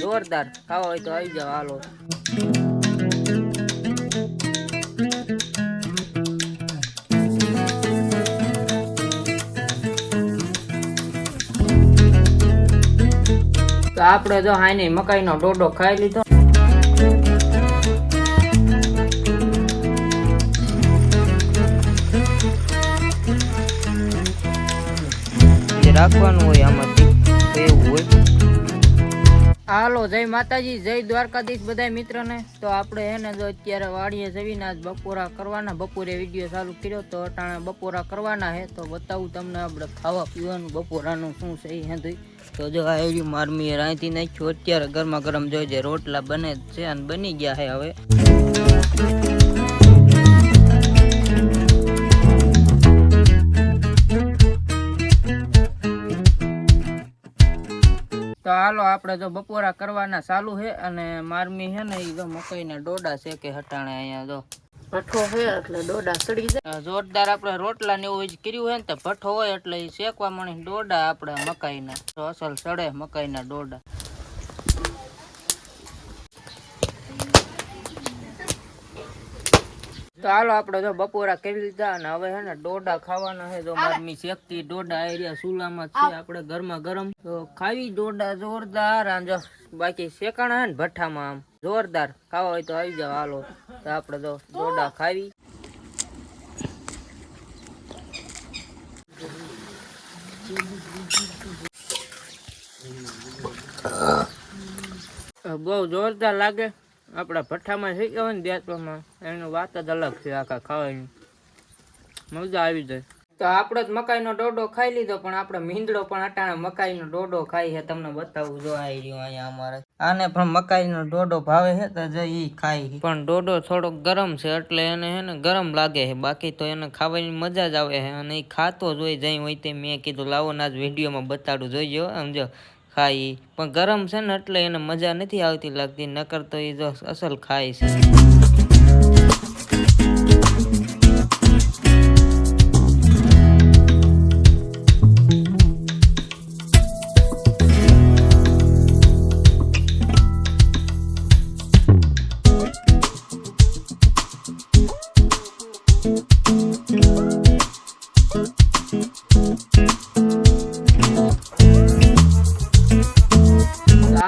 જોરદાર. ખાવા હોય તો આવી જાવ હાલો. તો આપણે જો હાઈને મકાઈનો ડોડો ખાઈ લીધો. રાખવાનું હોય હોય હાલો, જય માતાજી, જય દ્વારકાધીશ બધા મિત્રોને. તો આપણે હે ને જો અત્યારે વાડીએ જવીને આજ બપોરા કરવાના, બપોરે વીડિયો ચાલુ કર્યો તો અટાણે બપોરા કરવાના હે, તો બતાવું તમને આપણે ખાવા પીવાનું, બપોરાનું શું છે એ હે તો જો આ એવી મારમીએ રાંધી નાખ્યું. અત્યારે ગરમા ગરમ જોઈજે રોટલા બને છે અને બની ગયા છે હવે. તો હાલો આપણે જો બપોરા કરવાના ચાલુ છે અને મારમી છે ને એ જો મકાઈના ડોડા છે કે હટાણે અહીંયા જો. ભઠ્ઠો છે એટલે ડોડા સડી જાય. જોરદાર આપણે રોટલા ને એવું જ કર્યું હોય ને તો ભઠ્ઠો હોય એટલે એ શેકવા મળી ડોડા આપણે મકાઈના. તો અસલ સડે મકાઈના ડોડા. તો હાલો આપણે જો બપોરા કરી લીધા અને હવે છે ને ડોડા ખાવાના છે. જો મારી શેકતી ડોડા એરિયા ચૂલામાં છે આપણે ગરમા ગરમ. તો ખાવી ડોડા જોરદાર આમ જો બાકી શેકાણા છે ને ભઠ્ઠામાં આમ. જોરદાર. ખાવા હોય તો આવી જાવ હાલો. તો આપણે જો ડોડા ખાવી. બહુ જોરદાર લાગે. આપણા ભઠ્ઠામાં થઈ ગયો ને બેસવામાં એની વાત જ અલગ છે આખા ખાવાની. મજા આવી જાય. તો આપણે જ મકાઈનો ડોડો ખાઈ લીધો પણ આપણે મીંદડો પણ અટાણે મકાઈનો ડોડો ખાઈ છે. તમને બતાવું જો આવી રહ્યો અહીંયા અમારે. આને પણ મકાઈનો ડોડો ભાવે છે તો જે એ ખાઈ પણ ડોડો થોડોક ગરમ છે એટલે એને હે ને ગરમ લાગે છે. બાકી તો એને ખાવાની મજા જ આવે છે. અને એ ખાતો જ હોય જઈ હોય તે મેં કીધું. લાવો ના જ વિડીયોમાં બતાડું. જોઈએ હો, સમજો. ખાઈ. પણ ગરમ છે ને એટલે એને મજા નથી આવતી લાગતી, નકર તો એ જો અસલ ખાય છે.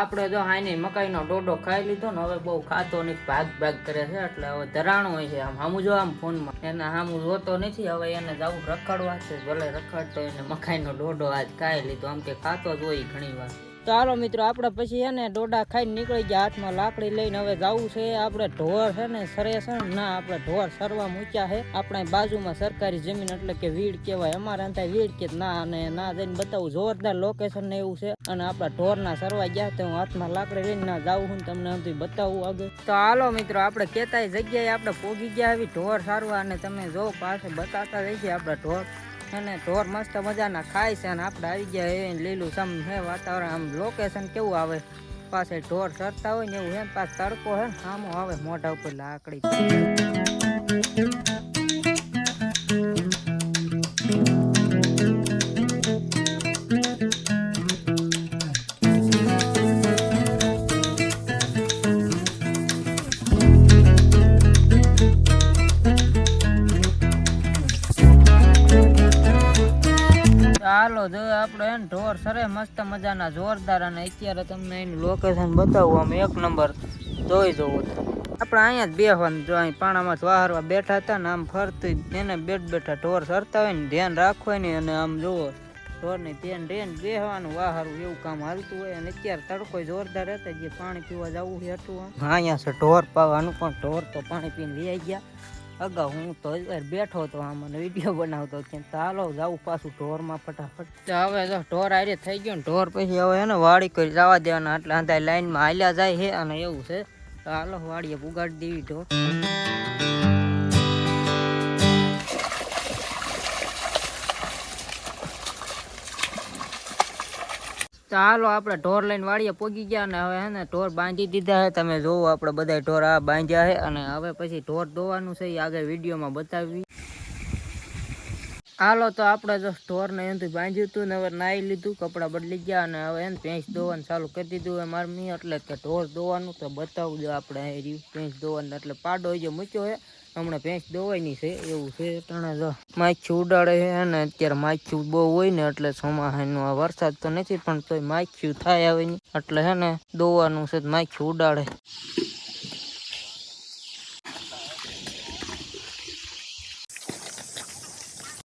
આપણે જો હાઈને મકાઈનો ડોડો ખાઈ લીધો ને હવે બહુ ખાતો નહીં ભાગ ભાગ કરે છે, એટલે હવે ધરાણો હોય છે આમ. હામું જો આમ ફોનમાં. એને હામું જોતો નથી, હવે એને જવું રખડવા છે. ભલે રખડતો એને મકાઈનો ડોડો આજ ખાઈ લીધો. આમ કે ખાતો જ હોય ઘણી વાર તો હાલો મિત્રો, આપણે પછી છે ને ડોડા ખાઈને નીકળી ગયા. હાથમાં લાકડી લઈને હવે જવું છે. આપણે ઢોર છે ને સરે છે ને, ના, આપણે ઢોર સરવા મૂક્યા છે. આપણે બાજુમાં સરકારી જમીન એટલે કે વીડ કહેવાય. અમારે અંતે વીડ કે ના અને ના જઈને બતાવું. જોરદાર લોકેશન ને એવું છે. અને આપણા ઢોરના સરવા ગયા તો હું હાથમાં લાકડી લઈને ના જાઉં હું તમને હજી બતાવું આગળ. તો હાલો મિત્રો, આપણે કેતાય જગ્યાએ આપણે પોગી ગયા આવી ઢોર સારવા અને તમે જો પાસે બતાતા જઈએ આપણે ઢોર. અને ઢોર મસ્ત મજાના ખાય છે અને આપણે આવી ગયા એ લીલું સમ હે વાતાવરણ. આમ લોકેશન કેવું આવે? પાસે ઢોર ચરતા હોય ને એવું હે પાછ તડકો હે આમો આવે મોઢા ઉપર લાકડી. મજાના જોરદાર અને અત્યારે તમને એનું લોકેશન બતાવું. આમ એક નંબર જોઈ જવું આપણે અહીંયા જ બેહવાનું જો અહીં પાણામાં જ વાહરવા બેઠા હતા ને આમ ફરતી એને બેઠ બેઠા ઢોર સરતા હોય ને ધ્યાન રાખવાની અને આમ જુઓ ઢોરની ધ્યાન રેન બેહવાનું વાહરવું એવું કામ હાલતું હોય અને અત્યારે તડકો જોરદાર હતા, જે પાણી પીવા જવું હતું. અહીંયા છે ઢોર પાવાનું પણ, ઢોર તો પાણી પીને લઈ ગયા. અગાઉ હું તો બેઠો હતો આમ અને વીડિયો બનાવતો કે ચાલો જાવું પાછું ઢોરમાં ફટાફટ. હવે જો ઢોર આરે થઈ ગયો ને ઢોર પછી હવે એને વાડી કરી જવા દેવાના. એટલે અંધાય લાઈનમાં હાલ્યા જાય છે અને એવું છે. ચાલો વાડીએ પુગાડી દેવી ઢોર. તો હાલો, આપણે ઢોર લઈને વાળીએ પોગી ગયા અને હવે હે ને ઢોર બાંધી દીધા છે તમે જોવો, આપણે બધા ઢોર આ બાંધ્યા છે અને હવે પછી ઢોર દોવાનું છે, એ આગળ વિડીયોમાં બતાવી હાલો, તો આપણે જો ઢોરને ને બાંધ્યું હતું ને હવે નાહી લીધું, કપડાં બદલી ગયા અને હવે એને ભેંસ દોવાનું ચાલુ કરી દીધું એ મારમી એટલે કે ઢોર દોવાનું તો બતાવું દો આપણે ભેંસ દોવાનું. એટલે પાડો જે મૂક્યો છે હમણાં ભેંસ દોવાયની છે, એવું છે ટાણે જો ઉડાડે છે અને અત્યારે માછું બહુ હોય ને એટલે ચોમાસાનો આ વરસાદ તો નથી પણ તોય માછું થાય આવે એટલે છે ને દોવાનું છે તો ઉડાડે.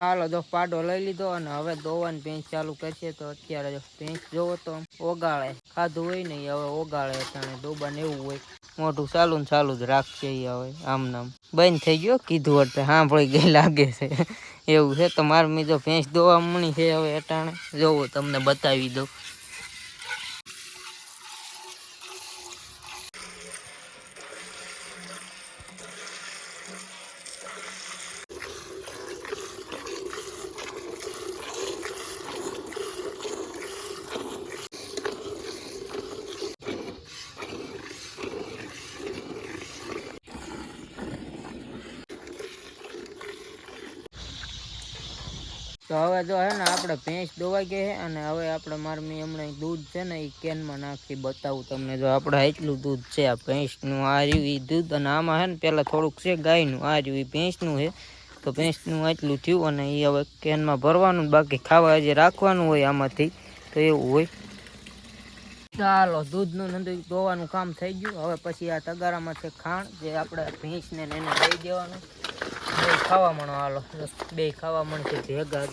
હાલો, જો પાડો લઈ લીધો અને હવે દોવાની ભેંસ ચાલુ કરશે તો અત્યારે જો ભેંસ જોવો તો ઓગાળે. ખાધું હોય ને હવે ઓગાળે અને ડોબાને એવું હોય. મોઢું ચાલુ ને ચાલુ જ રાખશે ઈ હવે, આમ નામ. બંધ થઈ ગયો કીધું એટલે સાંભળી ગઈ લાગે છે. એવું છે તો મારે મીજો ભેંસ દોવા મણી છે હવે અટાણે. જોવો, તમને બતાવી દઉં. તો હવે જો હે ને આપણે ભેંસ દોવાઈ ગઈ છે અને હવે આપણે મારમી હમણાં દૂધ છે ને એ કેનમાં નાખી બતાવું તમને. જો આપણે એટલું દૂધ છે આ ભેંસનું, આ રહ્યું એ દૂધ અને આમાં છે ને પહેલાં થોડુંક છે ગાયનું, આ રહ્યું ઈ ભેંસનું છે. તો ભેંસનું એટલું થયું અને એ હવે કેનમાં ભરવાનું, બાકી ખાવા જે રાખવાનું હોય આમાંથી, તો એવું હોય. ચાલો દૂધનું નંદુ દોવાનું કામ થઈ ગયું. હવે પછી આ તગારામાં છે ખાણ જે આપણે ભેંસને એને દઈ દેવાનું. ખાવા મણો, હાલો. બે ખાવા મળશે ભેગા.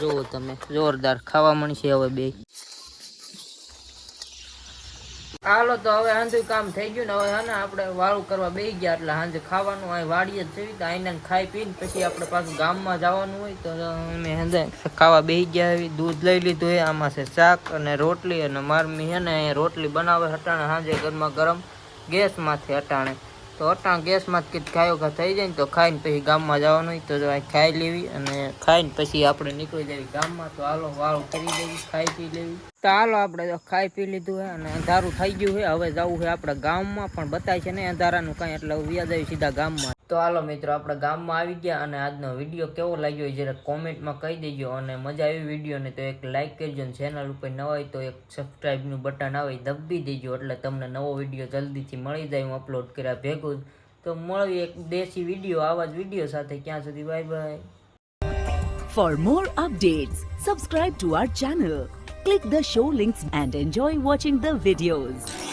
જોવો તમે, જોરદાર ખાવા મળશે હવે બે. હાલો, તો હવે હાંજુ કામ થઈ ગયું ને હવે હા ને આપણે વાળું કરવા બેસી ગયા એટલે હાંજે ખાવાનું, અહીં વાડીએ જ જવી, તો આઈને ખાઈ પીને પછી આપણે પાછું ગામમાં જવાનું હોય તો અમે હાંજે ખાવા બેસી ગયા એવી, દૂધ લઈ લીધું એ, આમાં છે શાક અને રોટલી અને મારમી છે ને રોટલી બનાવે હટાણે સાંજે ગરમા ગરમ ગેસમાંથી હટાણે. તો અટાણ ગેસમાં જ કીધ ખાયો ખા થઈ જાય ને તો ખાઈને પછી ગામમાં જવાનું હોય તો ખાઈ લેવી અને ખાઈને પછી આપણે નીકળી જવી ગામમાં તો હાલો વાળું કરી દેવી ખાઈ પી લેવી. તો હાલો આપણે ખાઈ પી લીધું છે અને અંધારું થઈ ગયું છે હવે જવું છે આપણે ગામમાં, પણ બતાય છે ને અંધારાનું કાંઈ, એટલે વ્યાજ આવી સીધા ગામમાં. તો હાલો મિત્રો, આપણે ગામમાં આવી ગયા અને આજનો વીડિયો કેવો લાગ્યો એ જરા કોમેન્ટમાં કહી દેજો અને મજા આવી વિડીયોને તો એક લાઇક કરજો અને ચેનલ ઉપર નવા હોય તો એક સબસ્ક્રાઈબનું બટન આવે દબી દેજો એટલે તમને નવો વીડિયો જલ્દીથી મળી જાય, હું અપલોડ કર્યા ભેગું તો મળવી એક દેશી વીડિયો, આવા જ વીડિયો સાથે. ક્યાં સુધી bye bye for more updates subscribe to our channel click the show links and enjoy watching the videos.